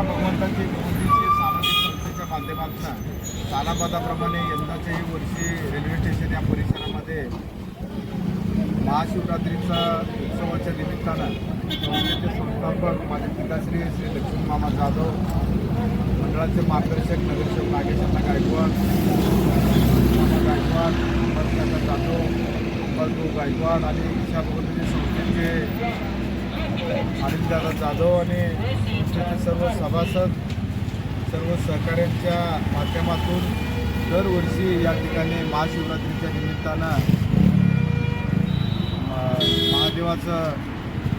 भगवंताची गौरीची सामाजिक संस्थेच्या माध्यमातून सालाबादाप्रमाणे यंदाच्याही वर्षी रेल्वे स्टेशन या परिसरामध्ये महाशिवरात्रीचा उत्सवाच्या निमित्तानं संस्थेचे संस्थापक माझे पिताश्री श्री लक्ष्मीमामा जाधव मंडळाचे मार्गदर्शक नगरसेवक नागेशना गायकवाड मामा गायकवाड जाधव अंबरभाऊ गायकवाड आणि ईशा भगवंताची संस्थेचे अनिलदादा जाधव आणि संस्थेचे सर्व सभासद सर्व सहकाऱ्यांच्या माध्यमातून दरवर्षी या ठिकाणी महाशिवरात्रीच्या निमित्तानं महादेवाचं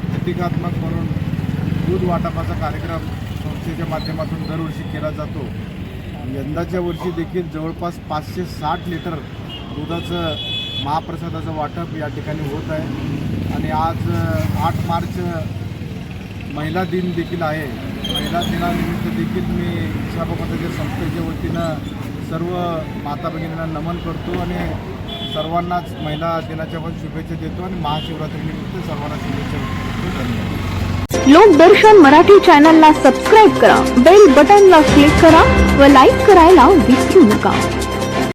प्रतिकात्मक म्हणून दूध वाटपाचा कार्यक्रम संस्थेच्या माध्यमातून दरवर्षी केला जातो. यंदाच्या वर्षी देखील जवळपास पाचशे साठ लिटर दुधाचं महाप्रसादाचं वाटप या ठिकाणी होत आहे. आणि आज आठ मार्च महिला दिन देखील आहे. महिला दिनानिमित्त देखील मी इच्छाभगवंताच्या संस्थेच्या वतीनं सर्व माता भगिनींना नमन करतो आणि सर्वांनाच महिला दिनाच्या पण शुभेच्छा देतो आणि महाशिवरात्रीनिमित्त सर्वांना शुभेच्छा देतो धन्यवाद. लोकदर्शन मराठी चॅनलला सबस्क्राईब करा बेल बटनला क्लिक करा व लाईक करायला विसरू नका.